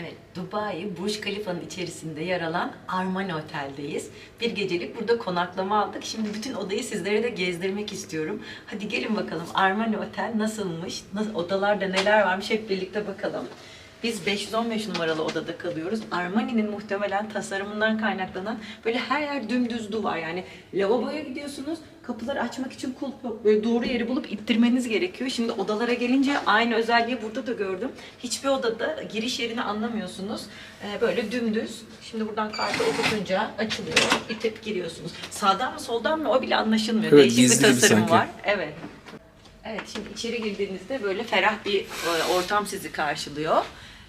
Evet, Dubai Burj Khalifa'nın içerisinde yer alan Armani Otel'deyiz. Bir gecelik burada konaklama aldık. Şimdi bütün odayı sizlere de gezdirmek istiyorum. Hadi gelin bakalım Armani Otel nasılmış, nasıl, odalarda neler varmış hep birlikte bakalım. Biz 515 numaralı odada kalıyoruz. Armani'nin muhtemelen tasarımından kaynaklanan böyle her yer dümdüz duvar. Yani lavaboya gidiyorsunuz, kapıları açmak için kulp yok. Böyle doğru yeri bulup ittirmeniz gerekiyor. Şimdi odalara gelince aynı özelliği burada da gördüm. Hiçbir odada giriş yerini anlamıyorsunuz. Ee, böyle dümdüz. Şimdi buradan kartı okutunca açılıyor. İtip giriyorsunuz. Sağdan mı soldan mı o bile anlaşılmıyor. Evet, Değişik bir tasarım sanki. var. Evet. Evet şimdi içeri girdiğinizde böyle ferah bir e, ortam sizi karşılıyor.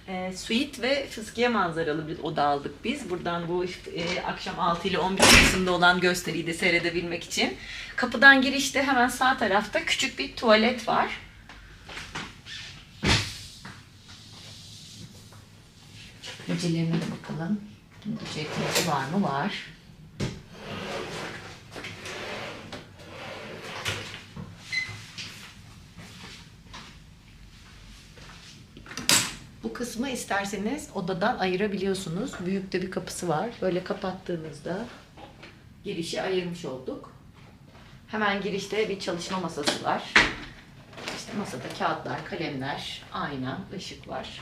E, suite ve fıskiye manzaralı bir oda aldık biz. Buradan bu e, akşam 6 ile 11 arasında olan gösteriyi de seyredebilmek için. Kapıdan girişte hemen sağ tarafta küçük bir tuvalet var. Gecelerine de bakalım. Jacuzzi var mı? Var. Bu kısmı isterseniz odadan ayırabiliyorsunuz. Büyük de bir kapısı var. Böyle kapattığınızda girişi ayırmış olduk. Hemen girişte bir çalışma masası var. İşte masada kağıtlar, kalemler, ayna, ışık var.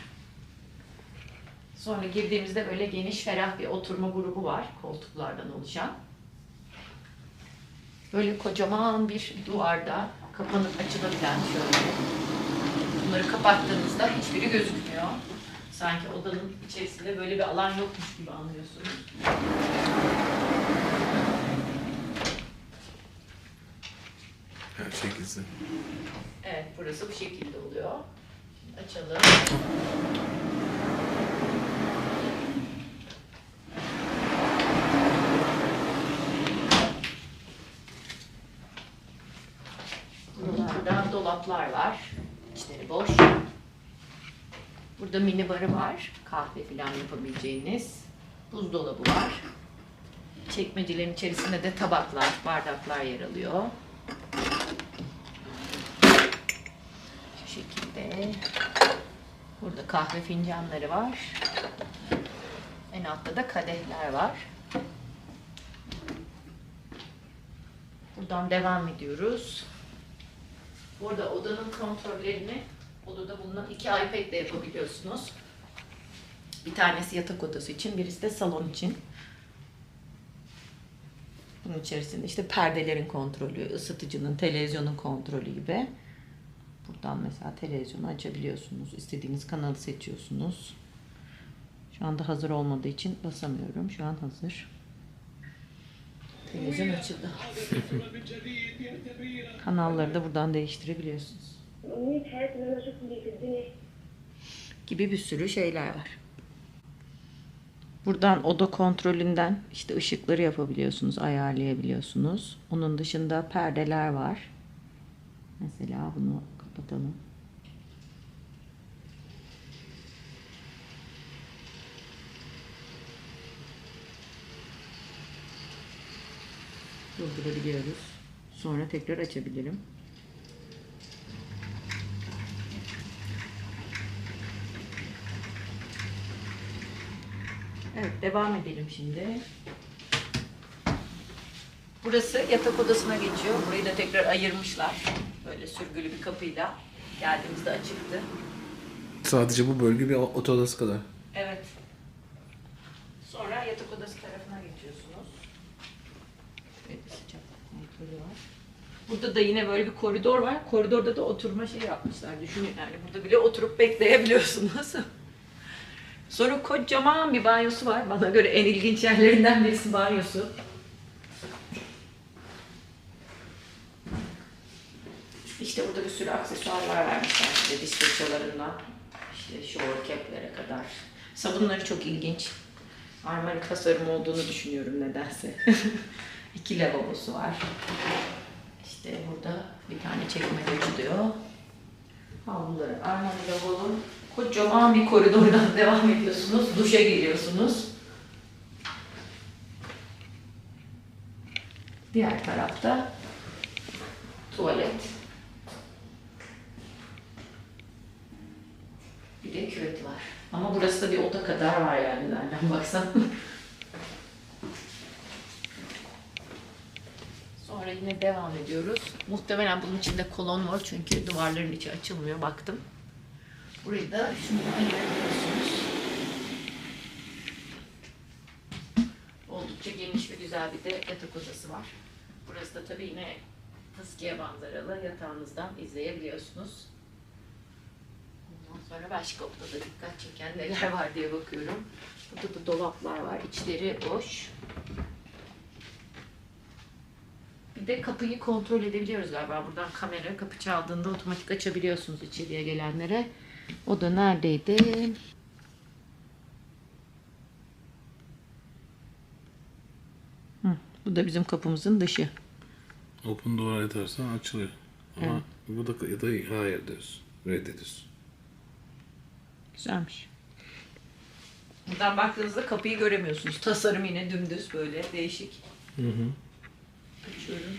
Sonra girdiğimizde böyle geniş, ferah bir oturma grubu var. Koltuklardan oluşan. Böyle kocaman bir duvarda kapanıp açılabilen şöyle Bunları kapattığınızda hiçbiri gözükmüyor. Sanki odanın içerisinde böyle bir alan yokmuş gibi anlıyorsunuz. Her şey gizli. Evet, burası bu şekilde oluyor. Şimdi açalım. Buralarda dolaplar var. Boş. Burada mini barı var. Kahve falan yapabileceğiniz. Buzdolabı var. Çekmecelerin içerisinde de tabaklar, bardaklar yer alıyor. Şu şekilde. Burada kahve fincanları var. En altta da kadehler var. Buradan devam ediyoruz. Burada odanın kontrollerini odada bulunan iki iPad ile yapabiliyorsunuz. Bir tanesi yatak odası için, birisi de salon için. Bunun içerisinde işte perdelerin kontrolü, ısıtıcının, televizyonun kontrolü gibi. Buradan mesela televizyonu açabiliyorsunuz. İstediğiniz kanalı seçiyorsunuz. Şu anda hazır olmadığı için basamıyorum. Şu an hazır. Televizyon açıldı. Kanalları da buradan değiştirebiliyorsunuz أمنية حياتي إن أنا أشوف اللي في الدنيا Gibi bir sürü şeyler var. Buradan oda kontrolünden işte ışıkları yapabiliyorsunuz, ayarlayabiliyorsunuz. Onun dışında perdeler var. Mesela bunu kapatalım. Durdurabiliyoruz. Sonra tekrar açabilirim. Evet, devam edelim şimdi. Burası yatak odasına geçiyor. Burayı da tekrar ayırmışlar. Böyle sürgülü bir kapıyla. Geldiğimizde açıktı. Sadece bu bölge bir otel odası kadar. Evet. Sonra yatak odası tarafına geçiyorsunuz. Bir sıcaklık kontrolü var. Burada da yine böyle bir koridor var. Koridorda da oturma şey yapmışlar. Düşünün yani burada bile oturup bekleyebiliyorsunuz. Sonra kocaman bir banyosu var. Bana göre en ilginç yerlerinden birisi banyosu. İşte burada bir sürü aksesuarlar vermişler size diş fırçalarından. işte shower cap'lere kadar. Sabunları çok ilginç. Armani tasarım olduğunu düşünüyorum nedense. İki lavabosu var. İşte burada bir tane çekmece açılıyor. Havluları Armani lavabo. Kocaman bir koridordan devam ediyorsunuz. Duşa giriyorsunuz. Diğer tarafta tuvalet. Bir de küveti var. Ama burası da bir oda kadar var yani nereden baksan. Sonra yine devam ediyoruz. Muhtemelen bunun içinde kolon var çünkü duvarların içi açılmıyor baktım. Burayı da şundan ayırabiliyorsunuz. Oldukça geniş ve güzel bir de yatak odası var. Burası da tabii yine fıskiye manzaralı yatağınızdan izleyebiliyorsunuz. Ondan sonra başka odada dikkat çeken neler var diye bakıyorum. Burada da dolaplar var. İçleri boş. Bir de kapıyı kontrol edebiliyoruz galiba. Buradan kamera kapı çaldığında otomatik açabiliyorsunuz içeriye gelenlere. O da neredeydi? Hı, bu da bizim kapımızın dışı. Open door atarsan açılıyor. Ama bu da ya da hayır diyorsun. Reddediyorsun. Güzelmiş. Buradan baktığınızda kapıyı göremiyorsunuz. Tasarım yine dümdüz böyle değişik. Hı hı. Açıyorum.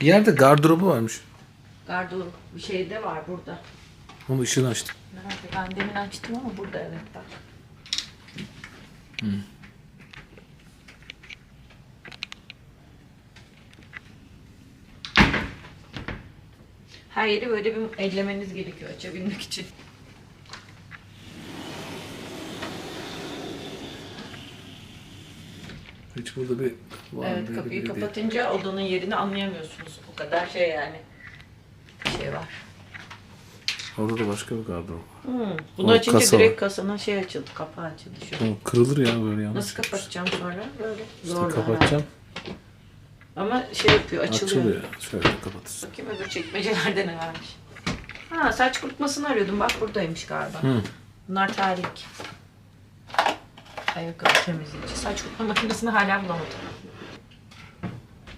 Bir yerde gardırobu varmış. Gardırop bir şey de var burada. Onun ışığını açtım. Nerede? Ben demin açtım ama burada evet bak. Her yeri böyle bir ellemeniz gerekiyor açabilmek için. Hiç burada bir var Evet diye kapıyı bir- bir- kapatınca odanın yerini anlayamıyorsunuz. O kadar şey yani. Şey var. Orada da başka bir gardırop. Hmm. Bunu O açınca kasa direkt kasana şey açıldı, kapağı açıldı şu. O kırılır ya böyle yanlış. Nasıl kapatacağım sonra? Böyle. Zorla kapatacağım. herhalde. Ama şey yapıyor, açılıyor. Açılıyor. Şöyle kapatırsın. Bakayım öbür çekmecelerde ne varmış. Ha saç kurutmasını arıyordum. Bak buradaymış galiba. Hı. Bunlar terlik. Ayakkabı temizleyici. Saç kurutma makinesini hala bulamadım.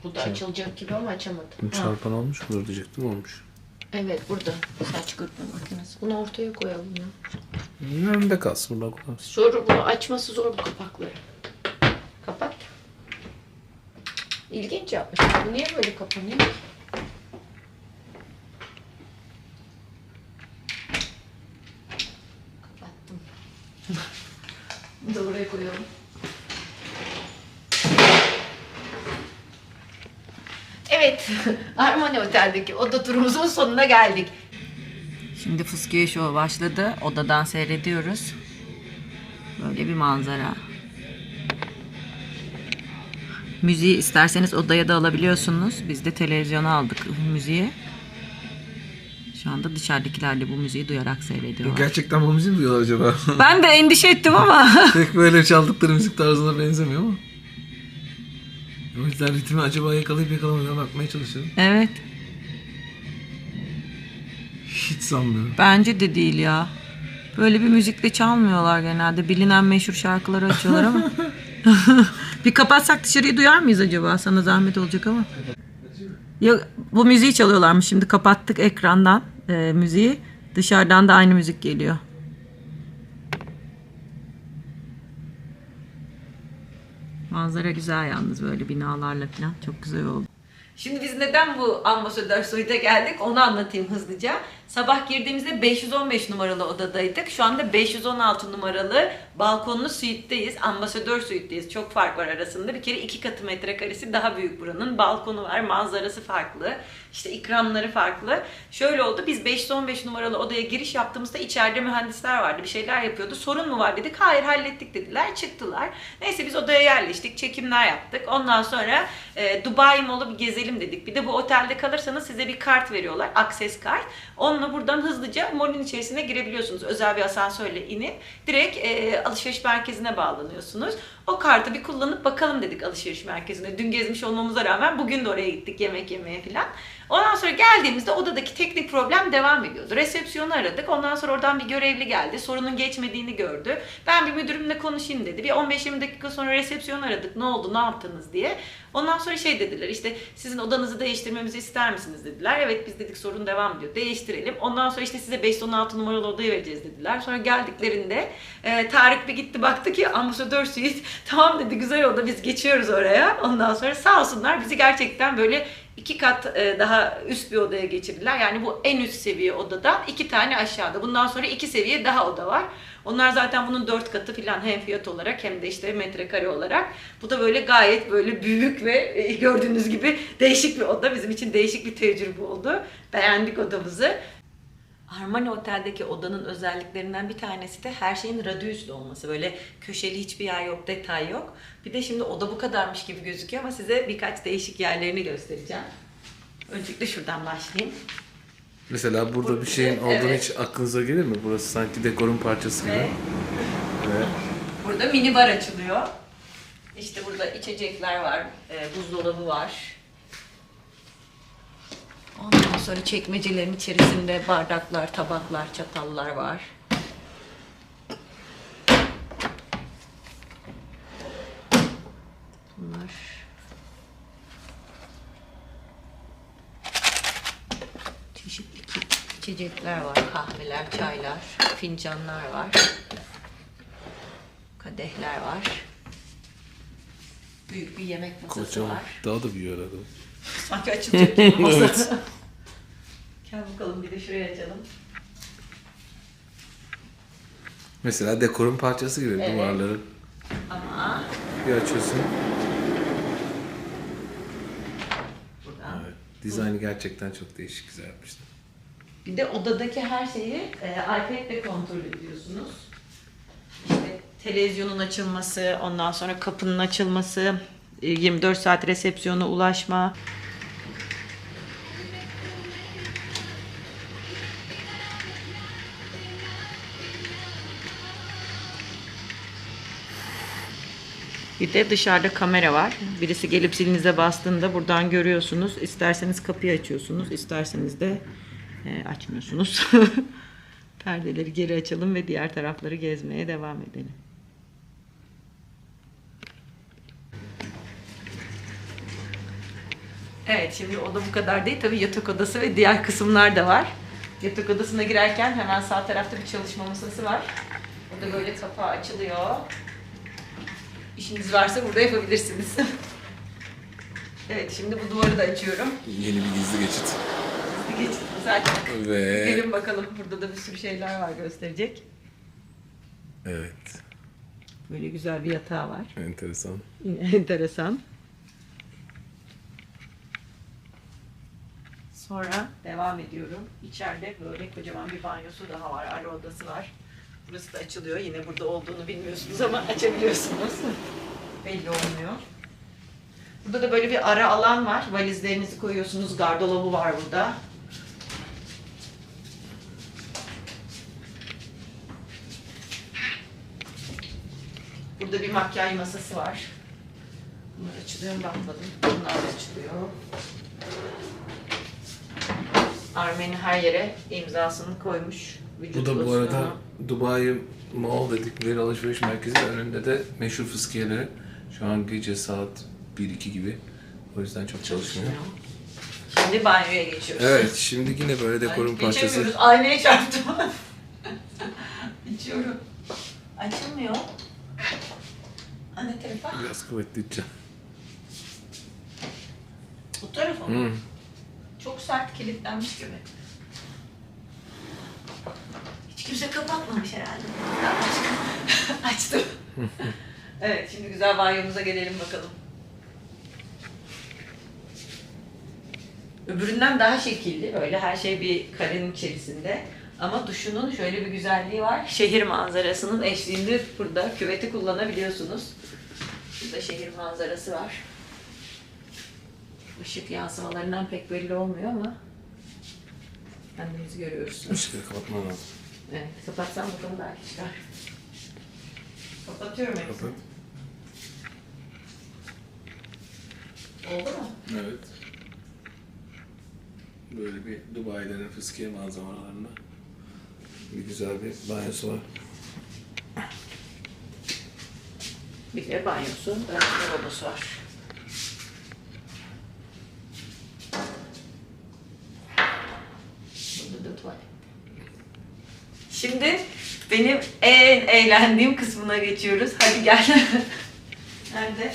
Bu da açılacak gibi ama açamadım. Ha. çarpan olmuş mudur diyecektim olmuş. Evet burada saç kurutma makinesi. Bunu ortaya koyalım ya. Önünde kalsın buradan kullansın. Zor bunu açması zor bu kapakları. Kapat. İlginç yapmış. Bu niye böyle kapanıyor ki? Bunu da buraya koyalım. Evet, Armani Otel'deki oda turumuzun sonuna geldik. Şimdi Fıskiye Show başladı. Odadan seyrediyoruz. Böyle bir manzara. Müziği isterseniz odaya da alabiliyorsunuz. Biz de televizyona aldık müziği. Şu anda dışarıdakiler de bu müziği duyarak seyrediyorlar. Gerçekten bu müziği mi duyuyorlar acaba? Ben de endişe ettim ama. Pek böyle çaldıkları müzik tarzına benzemiyor ama. O yüzden ritmi acaba yakalayıp yakalamadığına bakmaya çalışıyorum. evet. Hiç sanmıyorum. Bence de değil ya. Böyle bir müzikle çalmıyorlar genelde. Bilinen meşhur şarkıları açıyorlar ama. bir kapatsak dışarıyı duyar mıyız acaba? Sana zahmet olacak ama. Yok bu müziği çalıyorlarmış şimdi kapattık ekrandan e, müziği. Dışarıdan da aynı müzik geliyor. Manzara güzel yalnız böyle binalarla falan çok güzel oldu. Şimdi biz neden bu ambasadör suite'e geldik onu anlatayım hızlıca. Sabah girdiğimizde 515 numaralı odadaydık. Şu anda 516 numaralı balkonlu suite'deyiz. Ambasadör suite'deyiz. Çok fark var arasında. Bir kere iki katı metrekaresi daha büyük buranın. Balkonu var, manzarası farklı. İşte ikramları farklı. Şöyle oldu. Biz 515 numaralı odaya giriş yaptığımızda içeride mühendisler vardı. Bir şeyler yapıyordu. Sorun mu var dedik. Hayır hallettik dediler. Çıktılar. Neyse biz odaya yerleştik. Çekimler yaptık. Ondan sonra e, Dubai Mall'u bir gezelim dedik. Bir de bu otelde kalırsanız size bir kart veriyorlar. Akses kart. Onunla buradan hızlıca mall'in içerisine girebiliyorsunuz. Özel bir asansörle inip direkt e, alışveriş merkezine bağlanıyorsunuz. O kartı bir kullanıp bakalım dedik alışveriş merkezine. Dün gezmiş olmamıza rağmen bugün de oraya gittik yemek yemeye falan. Ondan sonra geldiğimizde odadaki teknik problem devam ediyordu. Resepsiyonu aradık. Ondan sonra oradan bir görevli geldi. Sorunun geçmediğini gördü. Ben bir müdürümle konuşayım dedi. Bir 15-20 dakika sonra resepsiyon aradık. Ne oldu, ne yaptınız diye. Ondan sonra şey dediler işte sizin odanızı değiştirmemizi ister misiniz dediler. Evet biz dedik sorun devam ediyor. Değiştirelim. Ondan sonra işte size 516 numaralı odayı vereceğiz dediler. Sonra geldiklerinde e, Tarık bir gitti baktı ki ambasadör suite tamam dedi güzel oldu biz geçiyoruz oraya. Ondan sonra sağ olsunlar bizi gerçekten böyle iki kat e, daha üst bir odaya geçirdiler. Yani bu en üst seviye odadan iki tane aşağıda. Bundan sonra iki seviye daha oda var. Onlar zaten bunun dört katı falan hem fiyat olarak hem de işte metrekare olarak. Bu da böyle gayet böyle büyük ve e, gördüğünüz gibi değişik bir oda. Bizim için değişik bir tecrübe oldu. Beğendik odamızı. Armani Otel'deki odanın özelliklerinden bir tanesi de her şeyin radius'lu olması. Böyle köşeli hiçbir yer yok, detay yok. Bir de şimdi oda bu kadarmış gibi gözüküyor ama size birkaç değişik yerlerini göstereceğim. Öncelikle şuradan başlayayım. Mesela burada bir şeyin olduğunu Evet. hiç aklınıza gelir mi? Burası sanki dekorun parçası gibi. Ve Ve burada mini bar açılıyor. İşte burada içecekler var, e, buzdolabı var. Ondan sonra çekmecelerin içerisinde bardaklar, tabaklar, çatallar var. Bunlar çeşitli içecekler var, kahveler, çaylar, fincanlar var. Kadehler var. Büyük bir yemek masası kocaman. var. Daha da büyüyor arada. Sanki açılacak. Evet. Gel bakalım bir de şuraya açalım. Mesela dekorun parçası gibi Evet. duvarları. Ama Bir açıyorsun. buradan. Evet. Dizaynı gerçekten çok değişik güzel yapmışlar. Bir de odadaki her şeyi e, iPad'le kontrol ediyorsunuz. İşte televizyonun açılması, ondan sonra kapının açılması, e, 24 saat resepsiyona ulaşma. Bir de dışarıda kamera var. Birisi gelip zilinize bastığında buradan görüyorsunuz. İsterseniz kapıyı açıyorsunuz, isterseniz de e, açmıyorsunuz. Perdeleri geri açalım ve diğer tarafları gezmeye devam edelim. Evet şimdi oda bu kadar değil. Tabii yatak odası ve diğer kısımlar da var. Yatak odasına girerken hemen sağ tarafta bir çalışma masası var. Orada böyle kapağı açılıyor. İşiniz varsa burada yapabilirsiniz. evet şimdi bu duvarı da açıyorum. Yeni bir gizli geçit. Geçtim zaten. Ve Gelin bakalım burada da bir sürü şeyler var gösterecek. evet. Böyle güzel bir yatağı var. Enteresan. Enteresan. Sonra devam ediyorum. İçeride böyle kocaman bir banyosu daha var. Ara odası var. Burası da açılıyor. Yine burada olduğunu bilmiyorsunuz ama açabiliyorsunuz. Belli olmuyor. Burada da böyle bir ara alan var. Valizlerinizi koyuyorsunuz. Gardolabı var burada. Burada bir makyaj masası var. Bunlar açılıyor mu bakmadım. Bunlar da açılıyor. Armeni her yere imzasını koymuş. Vücut Bu da bu arada Dubai Mall dedikleri alışveriş merkezi önünde de meşhur fıskiyeleri. Şu an gece saat 1-2 gibi. O yüzden çok çalışmıyor. Şimdi banyoya geçiyoruz. Evet, şimdi yine böyle dekorun Ay, parçası. Geçemiyoruz. Aynaya çarptım. İçiyorum. Açılmıyor. Anne telefon. Biraz kuvvetli içeceğim. Bu tarafa mı? Hmm. Çok sert kilitlenmiş gibi. Hiç kimse kapatmamış herhalde. Açtım. evet şimdi güzel banyomuza gelelim bakalım. Öbüründen daha şekilli böyle her şey bir karenin içerisinde. Ama duşunun şöyle bir güzelliği var. Şehir manzarasının eşliğinde burada küveti kullanabiliyorsunuz. Burada şehir manzarası var. Işık yansımalarından pek belli olmuyor ama kendimizi görüyoruz. Işıkları kapatman lazım. Evet, kapatsam bakalım belki çıkar. Kapatıyorum hepsini. Kapat. Oldu mu? Evet. Böyle bir Dubai'lerin fıskiye malzemelerinde bir güzel bir banyosu var. Bir de banyosu, ve lavabosu var. Burada da tuvalet. Şimdi benim en eğlendiğim kısmına geçiyoruz. Hadi gel. Nerede?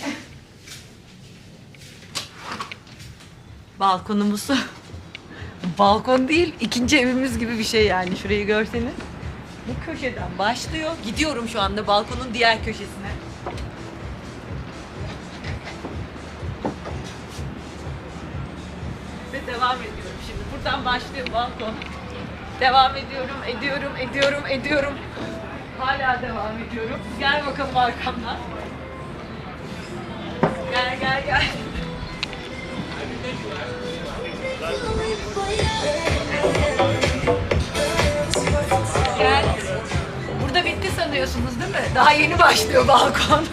Balkonumuz. Balkon değil, ikinci evimiz gibi bir şey yani. Şurayı görseniz. Bu köşeden başlıyor. Gidiyorum şu anda balkonun diğer köşesine. Ve devam ediyorum şimdi. Buradan başlıyor balkon. Devam ediyorum, ediyorum, ediyorum, ediyorum. Hala devam ediyorum. Gel bakalım arkamdan. Gel gel gel. Gel. Burada bitti sanıyorsunuz değil mi? Daha yeni başlıyor balkon.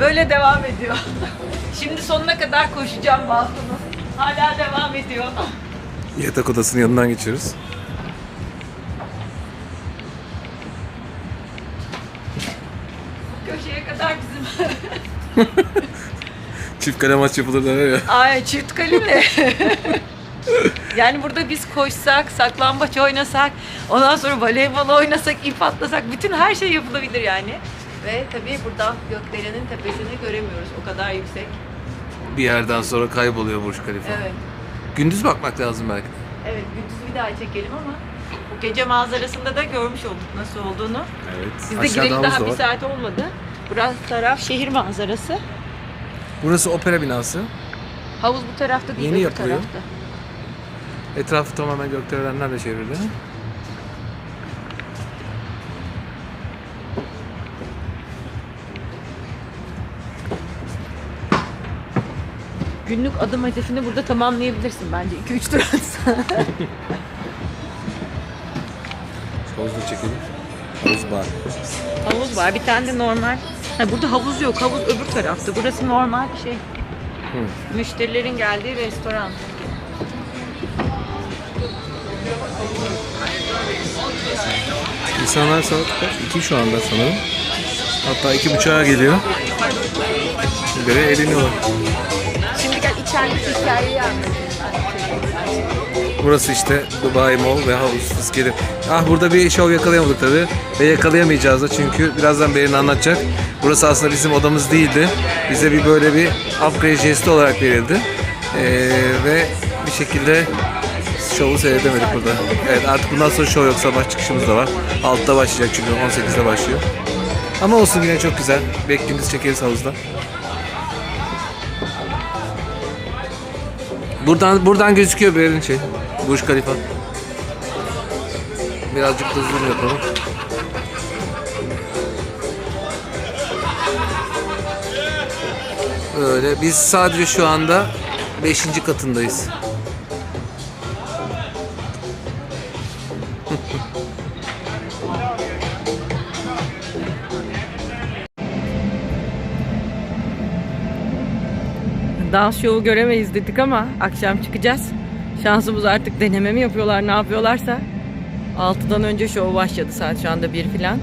Böyle devam ediyor. Şimdi sonuna kadar koşacağım balkonu. Hala devam ediyor. Yatak odasının yanından geçiyoruz. Köşeye kadar bizim. Çift kale maç yapılır der ya. Ay çift kaleli. yani burada biz koşsak, saklambaç oynasak, ondan sonra voleybol oynasak, ip atlasak bütün her şey yapılabilir yani. Ve tabii buradan gökdelenin tepesini göremiyoruz. O kadar yüksek. Bir yerden sonra kayboluyor Burj Khalifa. Evet. Gündüz bakmak lazım belki. Evet gündüz bir daha çekelim ama bu gece manzarasında da görmüş olduk nasıl olduğunu. Evet. Biz de gireli daha bir saat olmadı. Burası taraf şehir manzarası. Burası opera binası. Havuz bu tarafta değil, Yeni öbür yapılıyor. tarafta. Etrafı tamamen gökdelenlerle çevrili. Günlük adım hedefini burada tamamlayabilirsin bence. 2-3 tur atsan. Çekelim. Havuz bar. havuz var. Bir tane de normal. Ha, burada havuz yok. Havuz öbür tarafta. Burası normal bir şey. Müşterilerin geldiği restoran. İnsanlar saat kaç? 2 şu anda sanırım. Hatta iki buçuğa geliyor. Böyle eğleniyorlar. Şimdi gel içerideki hikayeyi anlatayım Burası işte Dubai Mall ve havuz fıskeri. Ah burada bir şov yakalayamadık tabi. Ve yakalayamayacağız da çünkü birazdan Berin anlatacak. Burası aslında bizim odamız değildi. Bize bir böyle bir upgrade jesti olarak verildi. Ee, ve bir şekilde şovu seyredemedik burada. Evet artık bundan sonra şov yok. Sabah çıkışımız da var. 6'da başlayacak çünkü 18'de başlıyor. Ama olsun yine çok güzel. Beklediğimiz çekeriz havuzda. Buradan buradan gözüküyor Berin şey. Burj Khalifa. Birazcık da zoom yapalım. Öyle. Biz sadece şu anda 5. katındayız. Dans şovu göremeyiz dedik ama akşam çıkacağız. Şansımız artık deneme mi yapıyorlar ne yapıyorlarsa. 6'dan önce şov başladı saat şu anda 1 filan.